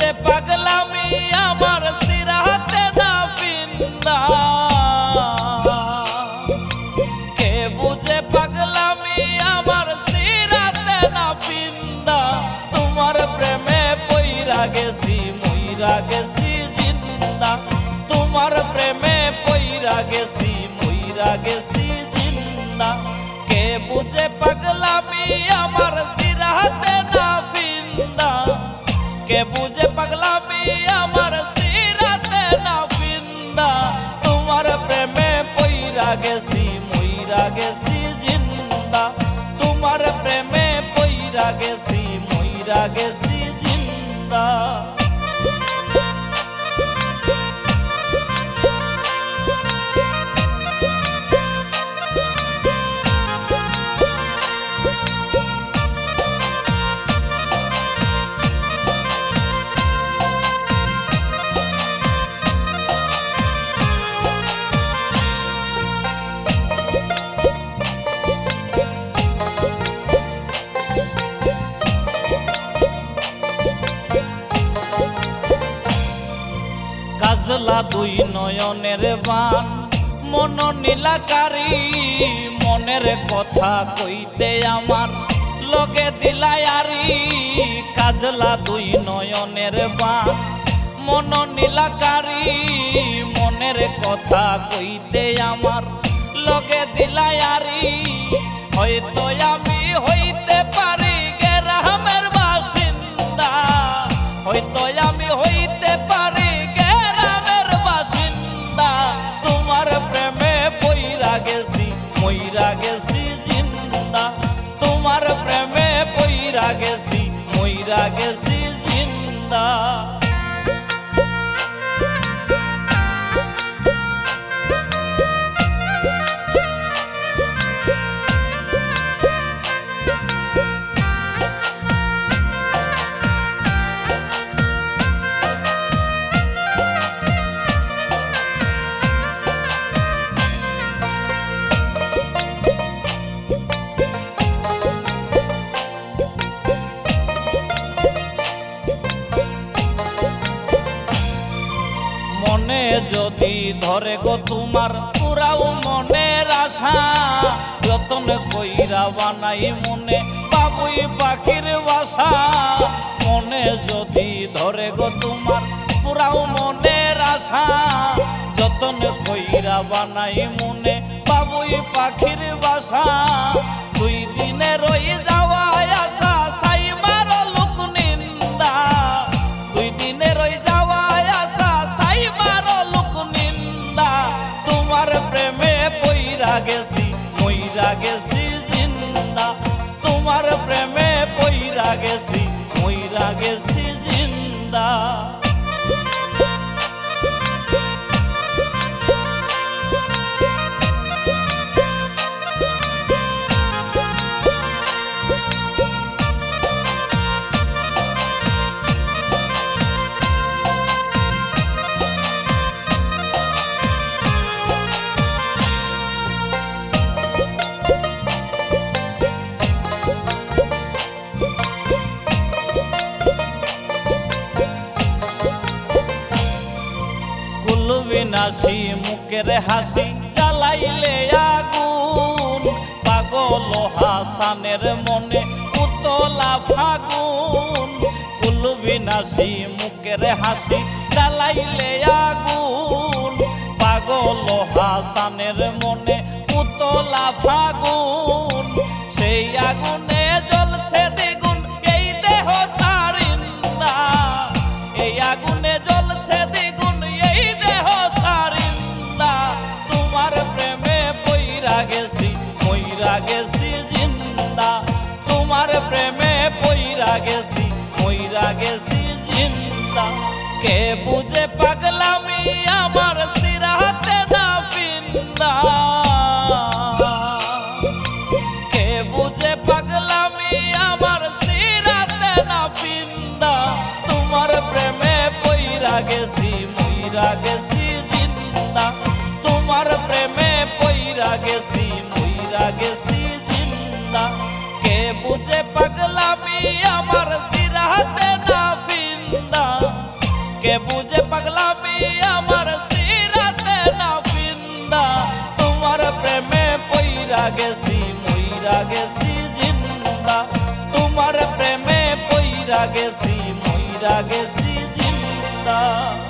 বুঝে পাগলামি আমার সিরাতে না ফিন্দা। কে বুঝে পাগলামি আমার সিরাতে না ফিন্দা? তোমার প্রেমে পইরা গেছি, মইরা গেছি জিন্দা। তোমার প্রেমে পইরা গেছি, মইরা গেছি জিন্দা। কে বুঝে পাগলামি আমার সিরাতে না ফিন্দা? কে বুঝে পাগলামি, আমার সিরাতে না বিন্দা তোমার প্রেমে পইরা গেছি, মইরা গেছি জিন্দা। তোমার প্রেমে পইরা গেছি, মইরা গেছি কাজলা দুই নয়নের বান। মন নীলাকারী, মনের কথা কইতে আমার। লগে দিলায়ারি কাজলা দুই নয়নের বান। মন নীলাকারী, মনের কথা কইতে আমার। লগে দিলায়ারি হয়তো আমি প্রেমে পইরা গেছি মইরা গেছি জিন্দা। তোমার প্রেমে পইরা গেছি মইরা গেছি জিন্দা। যদি ধরে গো তোমার পুরাও মনের আশা, যতন কইরা বানাই মনে বাবুই পাখির বাসা। মনে যদি ধরে গো তোমার পুরাও মনের আশা, যতন কইরা বানাই মনে বাবুই পাখির বাসা। মইরা গেছি জিন্দা তোমার প্রেমে পইরা গেছি মইরা গেছি জিন্দা। কুলবিনাশি মুখের হাসি জ্বালাইলে আগুন। পাগল হাসানের মনে উতলা ফাগুন। কুলবিনাশি মুখের হাসি জ্বালাইলে আগুন। পাগল হাসানের মনে উতলা ফাগুন। গেছি, মুইরা গেছি জিন্দা। তোমার প্রেমে পইরা গেছি, মুইরা গেছি জিন্দা। কে বুঝে পাগলামি আমার সিরাতে না ফিন্দা কে বুঝে পাগলামি আমার সিরাতে না ফিন্দা তোমার প্রেমে পইরা গেছি, মুইরা গেছি জিন্দা। তোমার প্রেমে পইরা গেছি, মুইরা গেছি জিন্দা